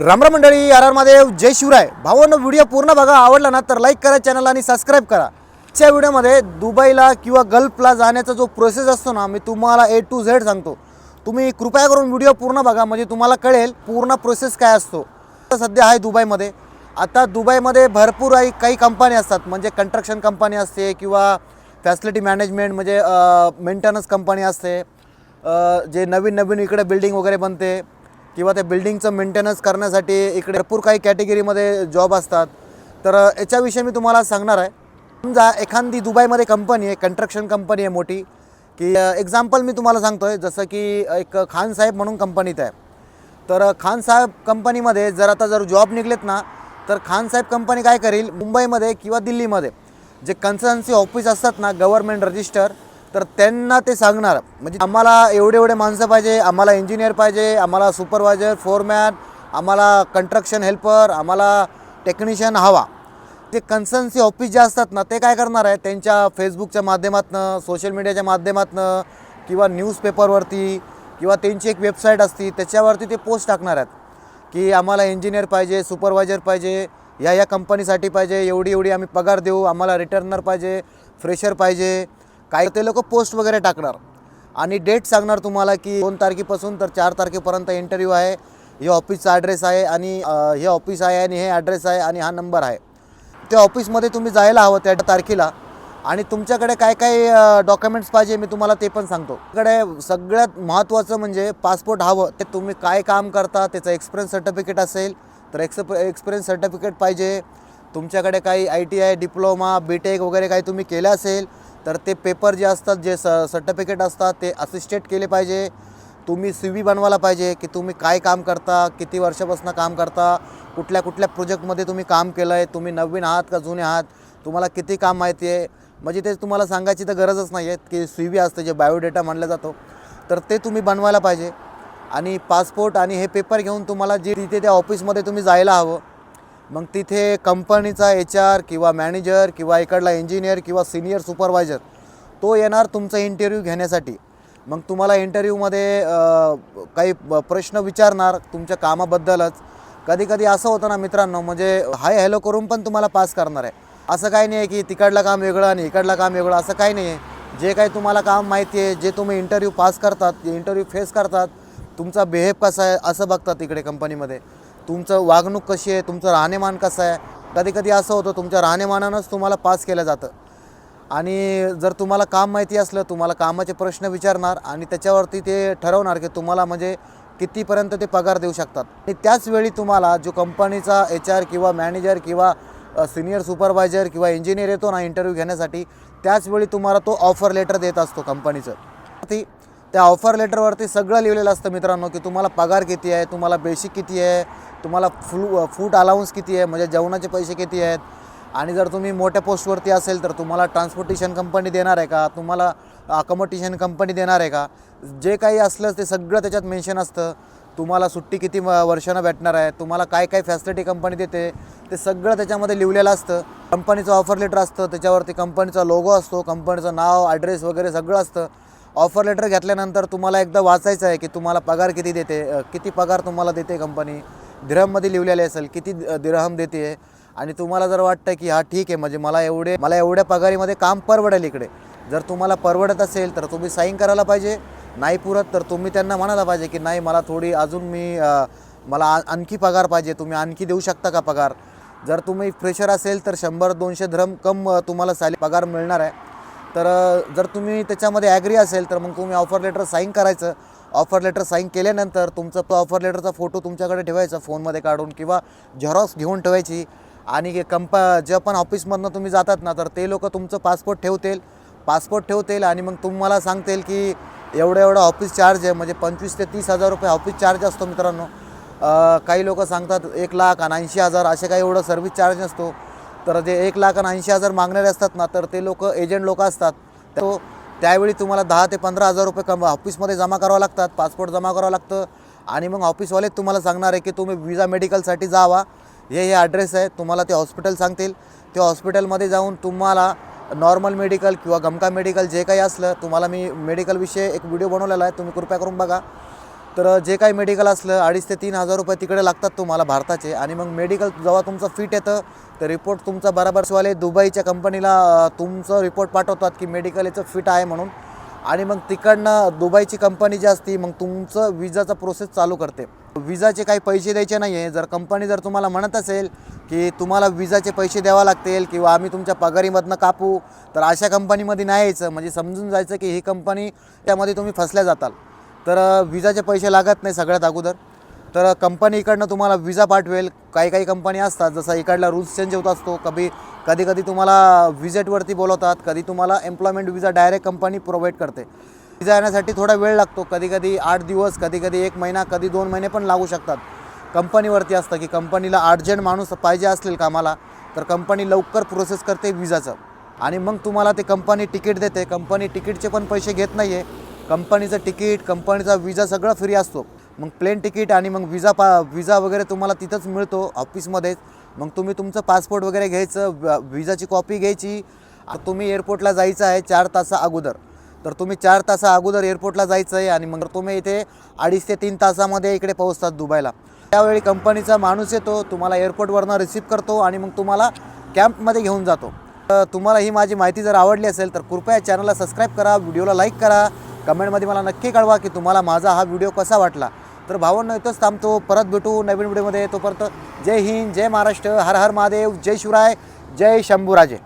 रामराम मंडळी R R Mahadev जय शिवराय. भावांनो व्हिडिओ पूर्ण बघा. आवडला ना तर लाईक करा चॅनल आणि सबस्क्राईब करा. आजच्या व्हिडिओमध्ये दुबईला किंवा गल्फला जाण्याचा जो प्रोसेस असतो ना मी तुम्हाला ए टू झेड सांगतो. तुम्ही कृपया करून व्हिडिओ पूर्ण बघा म्हणजे तुम्हाला कळेल पूर्ण प्रोसेस काय असतो. सध्या आहे दुबईमध्ये. आता दुबईमध्ये भरपूर काही काही कंपनी असतात म्हणजे कंस्ट्रक्शन कंपनी असते किंवा फॅसिलिटी मॅनेजमेंट म्हणजे मेंटेनन्स कंपनी असते. जे नवीन नवीन इकडे बिल्डिंग वगैरे बनते. किंवा त्या बिल्डिंगचं मेंटेनन्स करण्यासाठी इकडे भरपूर काही कॅटेगरीमध्ये जॉब असतात. तर याच्याविषयी मी तुम्हाला सांगणार आहे. समजा एखादी दुबईमध्ये कंपनी आहे कंस्ट्रक्शन कंपनी आहे मोठी की एक्झाम्पल मी तुम्हाला सांगतो आहे जसं की एक खान साहेब म्हणून कंपनीत आहे. तर खान साहेब कंपनीमध्ये जर आता जर जॉब निघलेत ना तर खान साहेब कंपनी काय करेल? मुंबईमध्ये किंवा दिल्लीमध्ये. जे कन्सल्टन्सी ऑफिस असतात ना गव्हर्मेंट रजिस्टर तर त्यांना ते सांगणार. म्हणजे आम्हाला एवढे एवढे माणसं पाहिजे आम्हाला इंजिनियर पाहिजे आम्हाला सुपरवायझर फोरमॅन आम्हाला कंस्ट्रक्शन हेल्पर आम्हाला टेक्निशियन हवा. ते कन्सन्सी ऑफिस जे असतात ना ते काय करणार आहे? त्यांच्या फेसबुकच्या माध्यमातून सोशल मीडियाच्या माध्यमातून किंवा न्यूजपेपरवरती किंवा त्यांची एक वेबसाईट असती त्याच्यावरती ते पोस्ट टाकणार आहेत. की आम्हाला इंजिनियर पाहिजे सुपरवायझर पाहिजे या या कंपनीसाठी पाहिजे एवढी एवढी आम्ही पगार देऊ आम्हाला रिटर्नर पाहिजे फ्रेशर पाहिजे. काय ते लोक पोस्ट वगैरे टाकणार. आणि डेट सांगणार तुम्हाला की दोन तारखेपासून तर चार तारखेपर्यंत इंटरव्ह्यू आहे. हे ऑफिसचा ॲड्रेस आहे आणि हे ऑफिस आहे आणि हे ॲड्रेस आहे आणि हा नंबर आहे. त्या ऑफिसमध्ये तुम्ही जायला हवं त्या तारखेला. आणि तुमच्याकडे काय काय डॉक्युमेंट्स पाहिजे मी तुम्हाला ते पण सांगतो. कडे सगळ्यात महत्त्वाचं म्हणजे पासपोर्ट हवं. ते तुम्ही काय काम करता त्याचं एक्सपिरियन्स सर्टिफिकेट असेल तर एक्सप एक्सपिरियन्स सर्टिफिकेट पाहिजे. तुमच्याकडे काही I T I diploma B tech वगैरे काही तुम्ही केलं असेल तर ते पेपर जे असतात जे स सर्टिफिकेट असतात ते असिस्टेट केले पाहिजे. तुम्ही सी व्ही बनवायला पाहिजे की तुम्ही काय काम करता किती वर्षापासून काम करता कुठल्या कुठल्या प्रोजेक्टमध्ये तुम्ही काम केलं आहे तुम्ही नवीन आहात का जुने आहात तुम्हाला किती काम माहिती आहे म्हणजे ते तुम्हाला सांगायची तर गरजच नाही आहे की सी व्ही असतं जे बायोडेटा मानला जातो. तर ते तुम्ही बनवायला पाहिजे. आणि पासपोर्ट आणि हे पेपर घेऊन तुम्हाला जे तिथे त्या ऑफिसमध्ये तुम्ही जायला हवं. मग तिथे कंपनीचा एच आर किंवा मॅनेजर किंवा इकडला इंजिनियर किंवा सिनियर सुपरवायझर तो येणार तुमचा इंटरव्ह्यू घेण्यासाठी. मग तुम्हाला इंटरव्ह्यूमध्ये काही प्रश्न विचारणार तुमच्या कामाबद्दलच. कधी कधी असं होतं ना मित्रांनो म्हणजे हाय हॅलो करून पण तुम्हाला पास करणार आहे. असं काही नाही आहे की तिकडलं काम वेगळं आणि इकडलं काम वेगळं असं काही नाही. आहे जे काही तुम्हाला काम माहिती आहे जे तुम्ही इंटरव्ह्यू पास करतात जे इंटरव्ह्यू फेस करतात तुमचा बिहेव कसा आहे असं बघतात इकडे कंपनीमध्ये. तुमचं वागणूक कशी आहे? तुमचं राहणेमान कसं आहे? कधी कधी असं होतं तुमच्या राहणेमानानंच तुम्हाला पास केलं जातं. आणि जर तुम्हाला काम माहिती असलं तुम्हाला कामाचे प्रश्न विचारणार आणि त्याच्यावरती ते ठरवणार की तुम्हाला म्हणजे कितीपर्यंत ते पगार देऊ शकतात. आणि त्याचवेळी तुम्हाला जो कंपनीचा एच आर किंवा मॅनेजर किंवा सिनियर सुपरवायझर किंवा इंजिनियर येतो ना इंटरव्ह्यू घेण्यासाठी त्याचवेळी तुम्हाला तो ऑफर लेटर देत असतो कंपनीचं. ती त्या ऑफर लेटरवरती सगळं लिहिलेलं असतं मित्रांनो की तुम्हाला पगार किती आहे तुम्हाला बेसिक किती आहे तुम्हाला फू फूड अलाउन्स किती आहे म्हणजे जेवणाचे पैसे किती आहेत. आणि जर तुम्ही मोठ्या पोस्टवरती असेल तर तुम्हाला ट्रान्सपोर्टेशन कंपनी देणार आहे का? तुम्हाला अकोमोडेशन कंपनी देणार आहे का? जे काही असलं ते सगळं त्याच्यात मेन्शन असतं. तुम्हाला सुट्टी किती वर्षानं भेटणार आहे तुम्हाला काय काय फॅसिलिटी कंपनी देते ते सगळं त्याच्यामध्ये लिहिलेलं असतं. कंपनीचं ऑफर लेटर असतं त्याच्यावरती कंपनीचा लोगो असतो कंपनीचं नाव ॲड्रेस वगैरे सगळं असतं. ऑफर लेटर घेतल्यानंतर तुम्हाला एकदा वाचायचं आहे की तुम्हाला पगार किती देते किती पगार तुम्हाला देते कंपनी दिरहममध्ये लिहिलेले असेल किती दिरहम देते? आणि तुम्हाला जर वाटतं की हा ठीक आहे म्हणजे मला एवढे मला एवढ्या पगारीमध्ये काम परवडेल इकडे. जर तुम्हाला परवडत असेल तर तुम्ही साईन करायला पाहिजे. नाही पुरत तर तुम्ही त्यांना म्हणायला पाहिजे की नाही मला थोडी अजून मी मला आणखी पगार पाहिजे. तुम्ही आणखी देऊ शकता का पगार? जर तुम्ही फ्रेशर असेल तर शंभर दोनशे धर्म कम तुम्हाला साली पगार मिळणार आहे. तर जर तुम्ही त्याच्यामध्ये ॲग्री असेल तर मग तुम्ही ऑफर लेटर साईन करायचं. ऑफर लेटर साईन केल्यानंतर तुमचं तो ऑफर लेटरचा फोटो तुमच्याकडे ठेवायचा फोनमध्ये काढून किंवा झेरॉक्स घेऊन ठेवायची. आणि कंपा जे पण ऑफिसमधनं तुम्ही जातात ना तर ते लोक तुमचं पासपोर्ट ठेवतील. पासपोर्ट ठेवतील आणि मग तुम्हाला सांगतील की एवढं एवढं ऑफिस चार्ज आहे. म्हणजे पंचवीस ते तीस हजार रुपये ऑफिस चार्ज असतो मित्रांनो. काही लोक सांगतात एक लाख आणि ऐंशी हजार असे काही एवढं सर्व्हिस चार्ज नसतो तर जे एक लाख आणि ऐंशी हजार मागणारे असतात ना तर ते लोक एजंट लोक असतात. तो त्यावेळी तुम्हाला दहा ते पंधरा हजार रुपये कम ऑफिसमध्ये जमा करावं लागतात पासपोर्ट जमा करावं लागतं. आणि मग ऑफिसवाले तुम्हाला सांगणार आहे की तुम्ही विजा मेडिकलसाठी जावा. हे हे ॲड्रेस आहे तुम्हाला ते हॉस्पिटल सांगतील. त्या हॉस्पिटलमध्ये जाऊन तुम्हाला नॉर्मल मेडिकल किंवा गमका मेडिकल जे काही असलं तुम्हाला मी मेडिकलविषयी एक व्हिडिओ बनवलेला आहे तुम्ही कृपया करून बघा. तर जे काही मेडिकल असलं अडीच ते तीन हजार रुपये तिकडे लागतात तुम्हाला भारताचे. आणि मग मेडिकल जेव्हा तुमचं फिट येतं तर रिपोर्ट तुमचा बराबरवाले दुबईच्या कंपनीला तुमचं रिपोर्ट पाठवतात की मेडिकल याचं फिट आहे म्हणून. आणि मग तिकडनं दुबईची कंपनी जी असती मग तुमचं विजाचा प्रोसेस चालू करते. विजाचे काही पैसे द्यायचे नाही आहे जर कंपनी जर तुम्हाला म्हणत असेल की तुम्हाला विजाचे पैसे द्यावा लागतील किंवा आम्ही तुमच्या पगारीमधनं कापू तर अशा कंपनीमध्ये नाही यायचं म्हणजे समजून जायचं की ही कंपनी त्यामध्ये तुम्ही फसल्या जाताल. तर विजाचे पैसे लागत नाही सगळ्यात अगोदर. तर कंपनी इकडनं तुम्हाला विजा पाठवेल. काही काही कंपनी असतात जसं इकडला रूल्स चेंज होत असतो. कधी कधी कधी तुम्हाला विजेटवरती बोलवतात. कधी तुम्हाला employment visa direct company provide करते. विजा येण्यासाठी थोडा वेळ लागतो. कधी कधी आठ दिवस कधी कधी एक महिना कधी दोन महिने पण लागू शकतात. कंपनीवरती असतं की कंपनीला अर्जंट माणूस पाहिजे असेल कामाला तर कंपनी लवकर प्रोसेस करते विजाचं आणि मग तुम्हाला ते कंपनी तिकीट देते. कंपनी तिकीटचे पण पैसे घेत नाही आहे कंपनीचं तिकीट कंपनीचा विजा सगळं फ्री असतो. मग प्लेन तिकीट आणि मग विजा पा विजा वगैरे तुम्हाला तिथंच मिळतो ऑफिसमध्येच मग तुम्ही तुमचं पासपोर्ट वगैरे घ्यायचं विजाची कॉपी घ्यायची. तुम्ही एअरपोर्टला जायचं आहे चार तासा अगोदर. तर तुम्ही चार तासा अगोदर एअरपोर्टला जायचं आहे आणि मग तुम्ही इथे अडीच ते तीन तासामध्ये इकडे पोहोचतात दुबईला. त्यावेळी कंपनीचा माणूस येतो तुम्हाला एअरपोर्टवरनं रिसीव करतो आणि मग तुम्हाला कॅम्पमध्ये घेऊन जातो. तर तुम्हाला ही माझी माहिती जर आवडली असेल तर कृपया चॅनलला सबस्क्राईब करा व्हिडिओला लाईक करा. कमेंटमध्ये मला नक्की कळवा की तुम्हाला माझा हा व्हिडिओ कसा वाटला. तर भावांनो इथंच थांबतो. परत भेटू नवीन व्हिडिओमध्ये. तोपर्यंत जय हिंद जय महाराष्ट्र. हर हर महादेव जय शिवराय जय शंभूराजे.